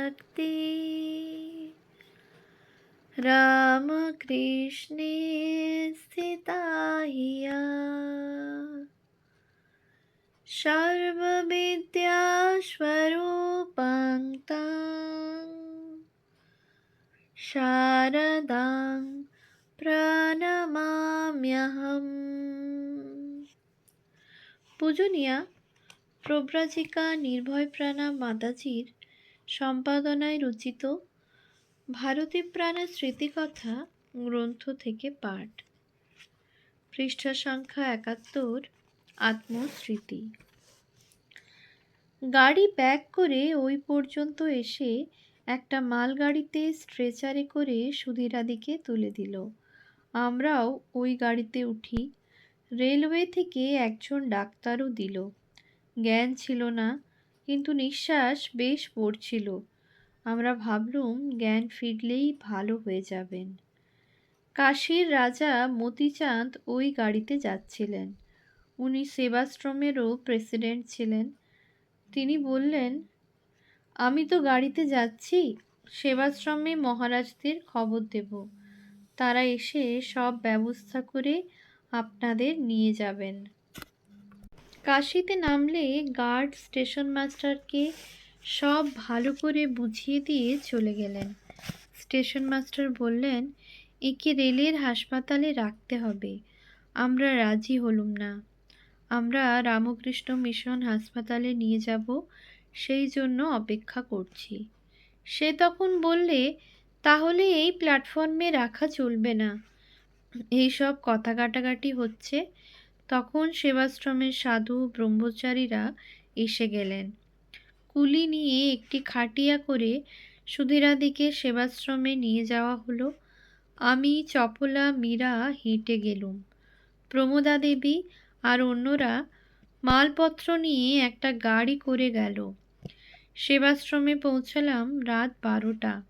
भक्ति रामकृष्णे स्थिता हिया सर्वविद्यास्वरूपं तं शारदां প্রণমাম্যহম পূজনীয়া প্রব্রাজিকা নির্ভয় প্রাণা মাতাজির সম্পাদনায় রচিত ভারতী প্রাণা স্মৃতিকথা, গ্রন্থ থেকে পাঠ। পৃষ্ঠা সংখ্যা একাত্তর, আত্মস্মৃতি। গাড়ি ব্যাক করে ওই পর্যন্ত এসে একটা মালগাড়িতে স্ট্রেচারে করে সুধীরাদিকে তুলে দিল। আমরাও ওই গাড়িতে উঠি। রেলওয়ে থেকে একজন ডাক্তারও দিল। জ্ঞান ছিল না। কিন্তু নিঃশ্বাস বেশ পড়ছিল। আমরা ভাবলুম জ্ঞান ফিরলেই ভালো হয়ে যাবেন। কাশীর রাজা মতিচাঁদ ওই গাড়িতে যাচ্ছিলেন। উনি সেবাশ্রমেরও প্রেসিডেন্ট ছিলেন। তিনি বললেন, আমি তো গাড়িতে যাচ্ছি, সেবাশ্রমে মহারাজদের খবর দেব। তারা এসে সব ব্যবস্থা করে আপনাদের নিয়ে যাবেন। কাশিতে নামলে গার্ড স্টেশন মাস্টারকে সব ভালো করে বুঝিয়ে দিয়ে চলে গেলেন। স্টেশন মাস্টার বললেন, একে রেলের হাসপাতালে রাখতে হবে। আমরা রাজি হলুম না। আমরা রামকৃষ্ণ মিশন হাসপাতালে নিয়ে যাব, সেই জন্য অপেক্ষা করছি। সে তখন বললে, তাহলে এই প্ল্যাটফর্মে রাখা চলবে না। এই সব কথা কাটাকাটি হচ্ছে। সেবাশ্রমের সাধু ব্রহ্মচারীরা এসে গেলেন। কুলি নিয়ে একটি খাটিয়া করে সুধীরাদিকে সেবাশ্রমে নিয়ে যাওয়া হলো। আমি, চপলা, মীরা হেঁটে গেলুম। প্রমোদা দেবী আর অন্যরা মালপত্র নিয়ে একটা গাড়ি করে গেল। সেবাশ্রমে পৌঁছালাম রাত বারোটা।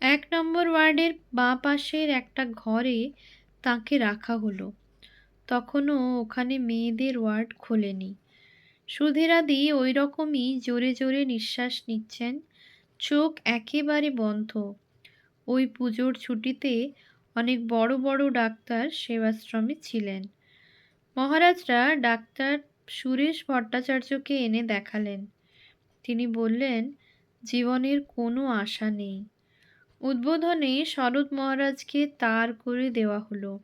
এক নম্বর ওয়ার্ডের বাঁ পাশের একটা ঘরে তাকে রাখা হলো। তখনও ওখানে মেয়েদের ওয়ার্ড খোলেনি। সুধীরাদি ওই রকমই জোরে জোরে নিঃশ্বাস নিচ্ছেন, চোখ একেবারে বন্ধ। ওই পুজোর ছুটিতে অনেক বড় বড় ডাক্তার সেবাশ্রমে ছিলেন। মহারাজরা ডাক্তার সুরেশ ভট্টাচার্যকে এনে দেখালেন। তিনি বললেন, জীবনের কোনো আশা নেই। উদ্বোধনে শরৎ মহারাজকে তার করে দেওয়া হলো।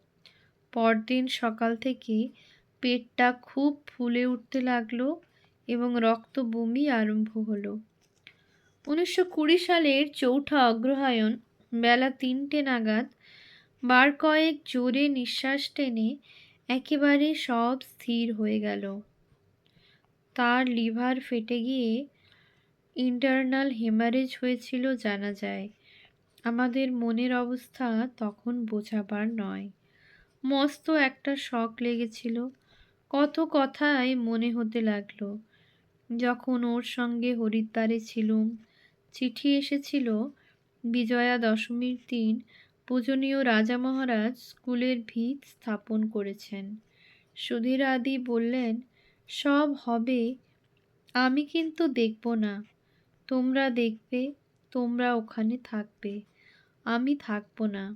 পরদিন সকাল থেকে পেটটা খুব ফুলে উঠতে লাগল এবং রক্ত বমি আরম্ভ হলো। উনিশশো কুড়ি সালের চৌঠা অগ্রহায়ণ বেলা তিনটে নাগাদ বার কয়েক জোরে নিঃশ্বাস টেনে একেবারে সব স্থির হয়ে গেল। তার লিভার ফেটে গিয়ে ইন্টারনাল হেমারেজ হয়েছিল জানা যায়। আমাদের মনের অবস্থা তখন বোঝাবার নয়। মস্ত একটা শখ লেগেছিল। কত কথাই মনে হতে লাগল। যখন ওর সঙ্গে হরিদ্বারে ছিলুম, চিঠি এসেছিল বিজয়া দশমীর দিন পূজনীয় রাজা মহারাজ স্কুলের ভিত স্থাপন করেছেন। সুধীর আদি বললেন, সব হবে, আমি কিন্তু দেখব না। তোমরা দেখবে, তোমরা ওখানে থাকবে। আমি থাকব না।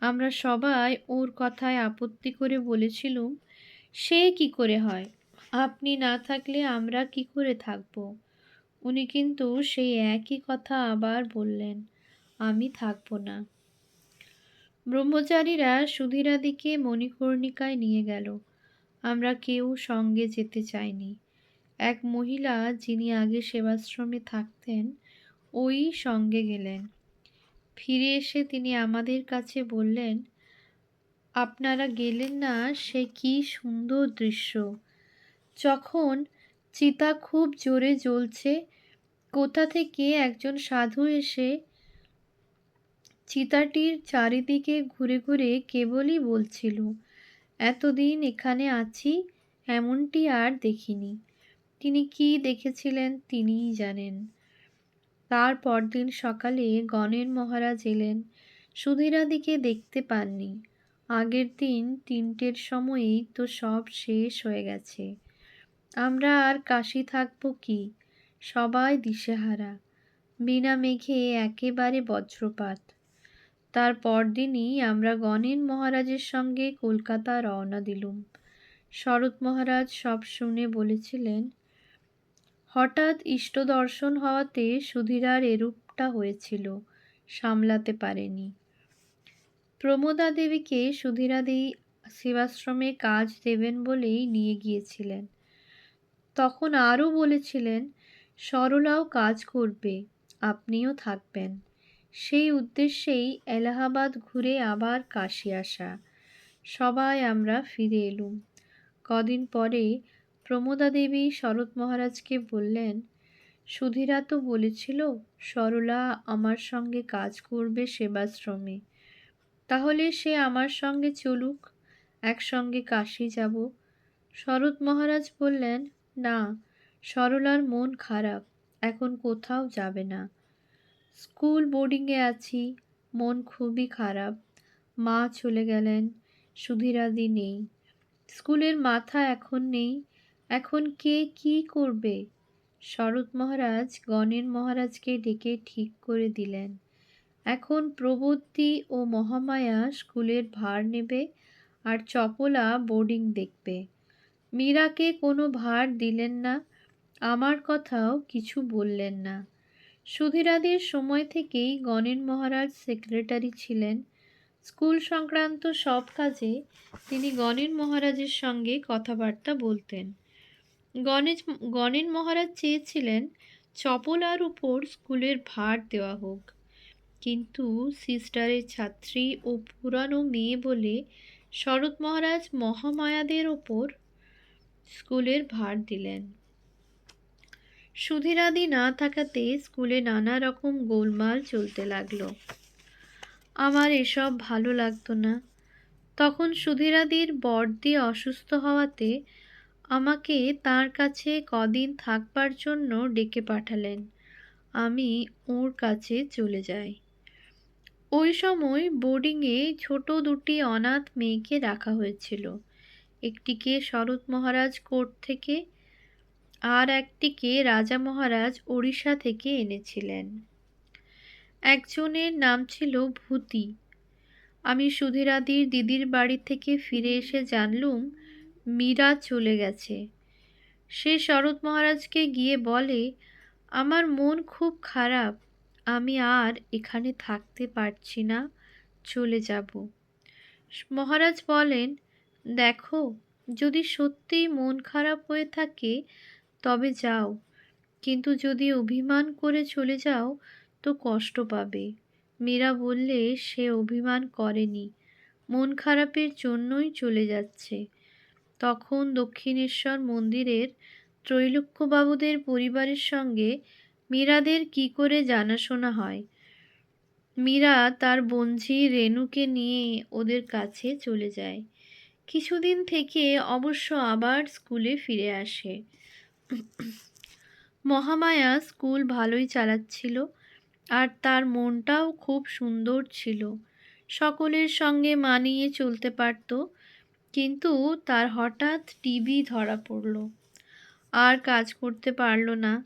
আমরা সবাই ওর কথায় আপত্তি করে বলেছিলুম, সে কি করে হয়? আপনি না থাকলে আমরা কি করে থাকব? উনি কিন্তু সেই একই কথা আবার বললেন, আমি থাকব না। ব্রহ্মচারীরা সুধীরাদিকে মণিকর্ণিকায় নিয়ে গেল। আমরা কেউ সঙ্গে যেতে চাইনি। এক মহিলা যিনি আগে সেবাশ্রমে থাকতেন, ওই সঙ্গে গেলেন। ফিরে এসে তিনি আমাদের কাছে বললেন, আপনারা গেলেন না, সে কি সুন্দর দৃশ্য। যখন চিতা খুব জোরে জ্বলছে, কোথা থেকে একজন সাধু এসে চিতাটির চারিদিকে ঘুরে ঘুরে কেবলই বলছিল, এতদিন এখানে আছি, এমনটি আর দেখিনি। তিনি কি দেখেছিলেন তিনিই জানেন। তার পরদিন সকালে গণের মহারাজ এলেন। সুধীরাদিকে দেখতে পাননি। আগের দিন তিনটের সময়েই তো সব শেষ হয়ে গেছে। আমরা আর কাশি থাকব কি? সবাই দিশেহারা। বিনা মেঘে একেবারে বজ্রপাত। তার পরদিনই আমরা গণেন মহারাজের সঙ্গে কলকাতা রওনা দিলুম। শরৎ মহারাজ সব শুনে বলেছিলেন হঠাৎ ইষ্ট দর্শন হওয়াতে সুধীরার এরূপটা হয়েছিল, সামলাতে পারেনি। প্রমোদা দেবীকে সুধীরাদি সেবাশ্রমে কাজ দেবেন বলেই নিয়ে গিয়েছিলেন। তখন আরও বলেছিলেন, সরলাও কাজ করবে, আপনিও থাকবেন। সেই উদ্দেশ্যেই এলাহাবাদ ঘুরে আবার কাশি আসা। সবাই আমরা ফিরে এলুম। কদিন পরে প্রমোদা দেবী শরৎ মহারাজকে বললেন, সুধীরা তো বলেছিল, সরলা আমার সঙ্গে কাজ করবে সেবাশ্রমে। তাহলে সে আমার সঙ্গে চলুক, একসঙ্গে কাশি যাব শরৎ মহারাজ বললেন, না, সরলার মন খারাপ, এখন কোথাও যাবে না। স্কুল বোর্ডিংয়ে আছি, মন খুবই খারাপ। মা চলে গেলেন, সুধীরাদি নেই। স্কুলের মাথা এখন নেই এখন কে কি করবে? শরৎ মহারাজ গণের মহারাজকে ডেকে ঠিক করে দিলেন। এখন প্রবর্তী ও মহামায়া স্কুলের ভার নেবে আর চপলা বোর্ডিং দেখবে। মীরাকে কোনো ভার দিলেন না, আমার কথাও কিছু বললেন না। সুধীরাদের সময় থেকেই গণেন মহারাজ সেক্রেটারি ছিলেন। স্কুল সংক্রান্ত সব কাজে তিনি গণেন মহারাজের সঙ্গে কথাবার্তা বলতেন। গণেশ গণেন মহারাজ চেয়েছিলেন চপলার উপর স্কুলের ভার দেওয়া হোক। কিন্তু সিস্টারের ছাত্রী ও পুরানো মেয়ে বলে শরৎ মহারাজ মহামায়াদের ওপর স্কুলের ভার দিলেন। সুধীরাদি না থাকাতে স্কুলে নানা রকম গোলমাল চলতে লাগল। আমার এসব ভালো লাগতো না। তখন সুধীরাদির বড়দি অসুস্থ হওয়াতে আমাকে তার কাছে কদিন থাকবার জন্য ডেকে পাঠালেন। আমি ওর কাছে চলে যাই। ওই সময় বোর্ডিংয়ে ছোট দুটি অনাথ মেয়েকে রাখা হয়েছিল। একটিকে শরৎ মহারাজ কোর্ট থেকে আর একটিকে রাজা মহারাজ ওড়িশা থেকে এনেছিলেন। একজনের নাম ছিল ভূতি। আমি সুধীরাদির দিদির বাড়ি থেকে ফিরে এসে জানলুম মীরা চলে গেছে। সে শরৎ মহারাজকে গিয়ে বলে, আমার মন খুব খারাপ, আমি আর এখানে থাকতে পারছি না, চলে যাব। মহারাজ বলেন, দেখো, যদি সত্যিই মন খারাপ হয়ে থাকে, তবে যাও, কিন্তু যদি অভিমান করে চলে যাও, তো কষ্ট পাবে। মীরা বললে, সে অভিমান করেনি, মন খারাপের জন্যই চলে যাচ্ছে। তখন দক্ষিণেশ্বর মন্দিরের ত্রৈলোক্যবাবুদের পরিবারের সঙ্গে মীরাদের কি করে জানাশোনা হয়? মীরা তার বঞ্ঝি রেণুকে নিয়ে ওদের কাছে চলে যায়। কিছুদিন থেকে অবশ্য আবার স্কুলে ফিরে আসে। মহামায়া স্কুল ভালোই চালাচ্ছিল আর তার মনটাও খুব সুন্দর ছিল। সকলের সঙ্গে মানিয়ে চলতে পারত কিন্তু তার হঠাৎ টিবি ধরা পড়ল। আর কাজ করতে পারল না।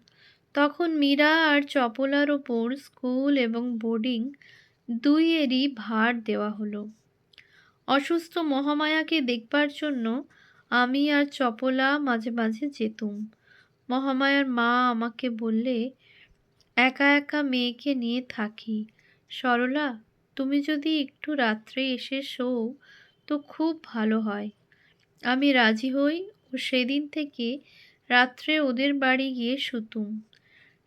তখন মীরা আর চপলার ওপর স্কুল এবং বোর্ডিং দুইয়েরই ভার দেওয়া হলো। অসুস্থ মহামায়াকে দেখবার জন্য আমি আর চপলা মাঝে মাঝে যেতুম। মহামায়ার মা আমাকে বললে, একা একা মেয়েকে নিয়ে থাকি। সরলা, তুমি যদি একটু রাত্রে এসে শোও তো খুব ভালো হয়। আমি রাজি হই ও সেদিন থেকে রাত্রে ওদের বাড়ি গিয়ে শুতুম।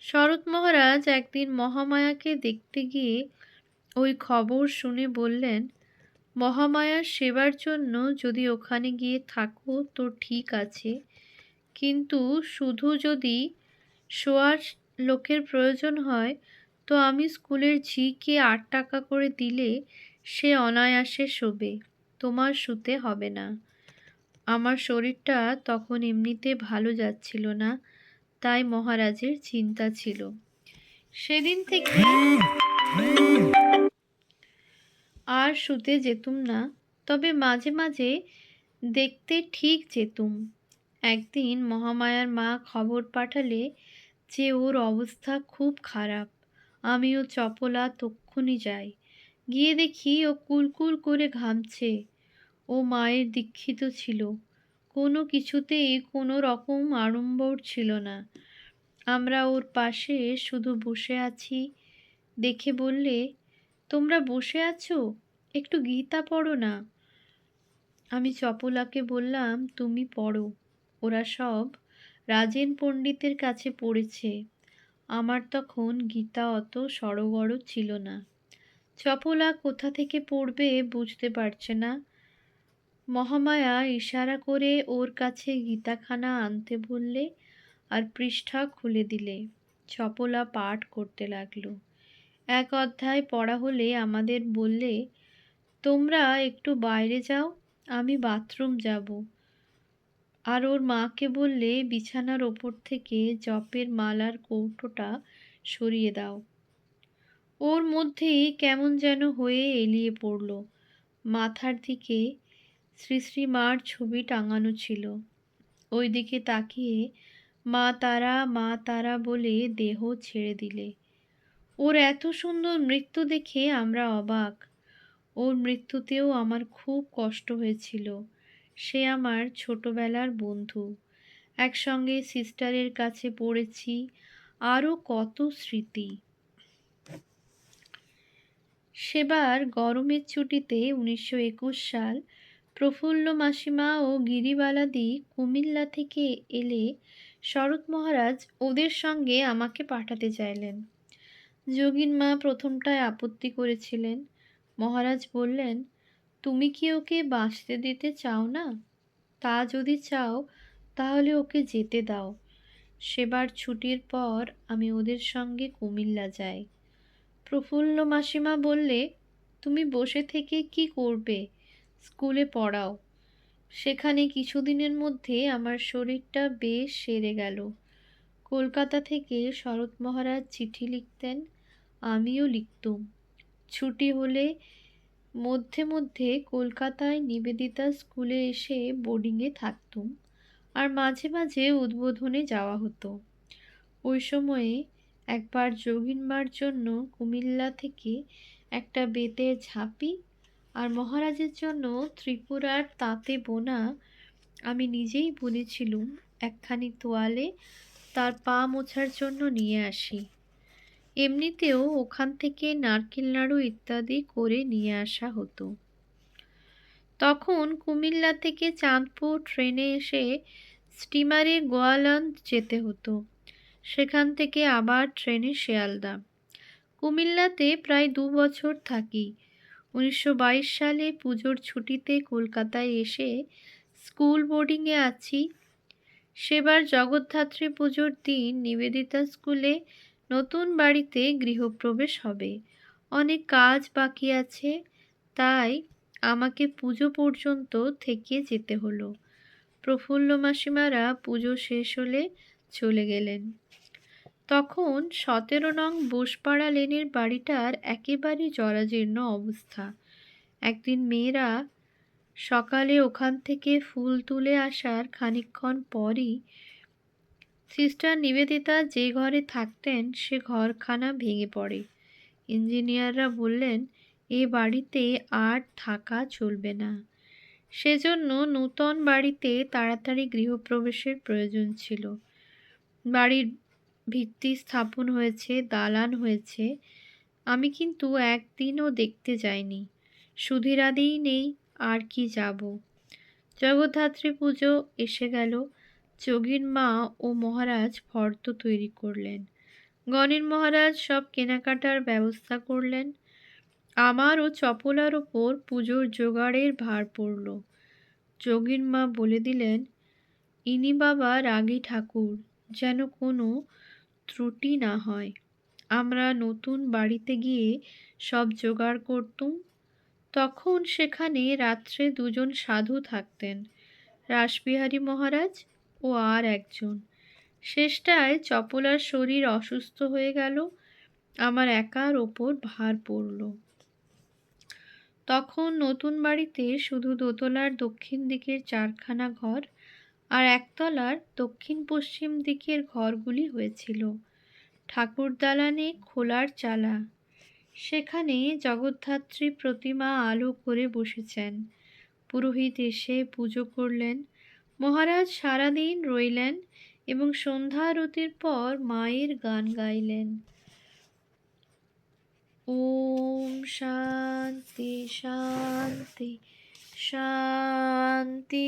শরৎ মহারাজ একদিন মহামায়াকে দেখতে গিয়ে ওই খবর শুনে বললেন মহামায়ার সেবার জন্য যদি ওখানে গিয়ে থাকো তো ঠিক আছে। কিন্তু শুধু যদি শোয়ার লোকের প্রয়োজন হয়, তো আমি স্কুলের ঝিকে আট টাকা করে দিলে সে অনায়াসে শোবে। তোমার শুতে হবে না। আমার শরীরটা তখন এমনিতে ভালো যাচ্ছিল না, তাই মহারাজের চিন্তা ছিল। সেদিন থেকে আর শুতে যেতুম না, তবে মাঝে মাঝে দেখতে ঠিক যেতুম। একদিন মহামায়ার মা খবর পাঠালে যে ওর অবস্থা খুব খারাপ। আমিও চপলা তক্ষুনি যাই। গিয়ে দেখি ও কুলকুল করে ঘামছে। ও মায়ের দীক্ষিত ছিল। কোনো কিছুতেই কোনো রকম আড়ম্বর ছিল না। আমরা ওর পাশে শুধু বসে আছি। দেখে বললে, তোমরা বসে আছো? একটু গীতা পড়ো না। আমি চপলাকে বললাম, তুমি পড়ো। ওরা সব রাজেন পণ্ডিতের কাছে পড়েছে। আমার তখন গীতা অত সড়গড় ছিল না। চপলা কোথা থেকে পড়বে বুঝতে পারছে না। মহামায়া ইশারা করে ওর কাছে গীতাখানা আনতে বললে আর পৃষ্ঠা খুলে দিলে। চপলা পাঠ করতে লাগল। এক অধ্যায় পড়া হলে আমাদের বললে, তোমরা একটু বাইরে যাও, আমি বাথরুম যাব। আর ওর মাকে বললে, বিছানার ওপর থেকে জপের মালার কৌটোটা সরিয়ে দাও। ওর মধ্যেই কেমন যেন হয়ে এলিয়ে পড়ল। মাথার দিকে শ্রী শ্রী মার ছবি টাঙানো ছিল। ওই দিকে তাকিয়ে মা তারা মা তারা বলে দেহ ছেড়ে দিলে। ওর এত সুন্দর মৃত্যু দেখে আমরা অবাক। ওর মৃত্যুতেও আমার খুব কষ্ট হয়েছিল। সে আমার ছোটবেলার বন্ধু। একসঙ্গে সিস্টারের কাছে পড়েছি। আরও কত স্মৃতি। সেবার গরমের ছুটিতে উনিশশো একুশ সাল প্রফুল্ল মাসিমা ও গিরিবালাদি কুমিল্লা থেকে এলে শরৎ মহারাজ ওদের সঙ্গে আমাকে পাঠাতে চাইলেন। যোগীন মা প্রথমটায় আপত্তি করেছিলেন। মহারাজ বললেন, তুমি কি ওকে বাঁচতে দিতে চাও না? তা যদি চাও, তাহলে ওকে যেতে দাও। সেবার ছুটির পর আমি ওদের সঙ্গে কুমিল্লা যাই। প্রফুল্ল মাসিমা বললে, তুমি বসে থেকে কি করবে? স্কুলে পড়াও। সেখানে কিছুদিনের মধ্যে আমার শরীরটা বেশ সেরে গেল। কলকাতা থেকে শরৎ মহারাজ চিঠি লিখতেন, আমিও লিখতুম। ছুটি হলে মধ্যে মধ্যে কলকাতায় নিবেদিতা স্কুলে এসে বোর্ডিংয়ে থাকতুম, আর মাঝে মাঝে উদ্বোধনে যাওয়া হতো। ওই সময়ে একবার যোগিনবার জন্য কুমিল্লা থেকে একটা বেতের ঝাঁপি আর মহারাজের জন্য ত্রিপুরার তাঁতে বোনা আমি নিজেই বুনেছিলুম একখানি তোয়ালে তার পা মোছার জন্য নিয়ে আসি। এমনিতেও ওখান থেকে নারকেল নাড়ু ইত্যাদি করে নিয়ে আসা হতো। তখন কুমিল্লা থেকে চাঁদপুর ট্রেনে এসে স্টিমারে গোয়ালন্দ যেতে হতো। সেখান থেকে আবার ট্রেনে শিয়ালদা কুমিল্লাতে প্রায় দু বছর থাকি। উনিশশো বাইশ সালে পুজোর ছুটিতে কলকাতায় এসে স্কুল বোর্ডিংয়ে আছি। সেবার জগদ্ধাত্রী পুজোর দিন নিবেদিতা স্কুলে নতুন বাড়িতে গৃহপ্রবেশ হবে। অনেক কাজ বাকি আছে, তাই আমাকে পুজো পর্যন্ত থেকে যেতে হলো। প্রফুল্ল মাসিমারা পুজো শেষ হলে চলে গেলেন। তখন সতেরো নং বোসপাড়া লেনের বাড়িটার একেবারে জরাজীর্ণ অবস্থা। একদিন মেয়েরা সকালে ওখান থেকে ফুল তুলে আসার খানিকক্ষণ পরই সিস্টার নিবেদিতা যে ঘরে থাকতেন সে ঘরখানা ভেঙে পড়ে। ইঞ্জিনিয়াররা বললেন, এ বাড়িতে আর থাকা চলবে না। সেজন্য নূতন বাড়িতে তাড়াতাড়ি গৃহপ্রবেশের প্রয়োজন ছিল। বাড়ির ভিত্তি স্থাপন হয়েছে, দালান হয়েছে। আমি কিন্তু একদিনও দেখতে যাইনি। সুধীরাদিই নেই, আর কি যাব? জগদ্ধাত্রী পুজো এসে গেল। যোগীর মা ও মহারাজ ফর্দ তৈরি করলেন। গণের মহারাজ সব কেনাকাটার ব্যবস্থা করলেন। আমার ও চপলার ওপর পুজোর জোগাড়ের ভার পড়ল। যোগীর মা বলে দিলেন, ইনি বাবা রাগী ঠাকুর। যেন কোনো ত্রুটি না হয়। আমরা নতুন বাড়িতে গিয়ে সব জোগাড় করতুম। তখন সেখানে রাত্রে দুজন সাধু থাকতেন, রাসবিহারী মহারাজ ও আর একজন। শেষটায় চপলার শরীর অসুস্থ হয়ে গেল, আমার একার ওপর ভার পড়ল। তখন নতুন বাড়িতে শুধু দোতলার দক্ষিণ দিকের চারখানা ঘর আর একতলার দক্ষিণ পশ্চিম দিকের ঘরগুলি হয়েছিল। ঠাকুর দালানে খোলার চালা। সেখানে জগদ্ধাত্রী প্রতিমা আলো করে বসেছেন। পুরোহিত এসে পুজো করলেন। মহারাজ সারাদিন রইলেন এবং সন্ধ্যা আরতির পর মায়ের গান গাইলেন। ওম শান্তি শান্তি শান্তি।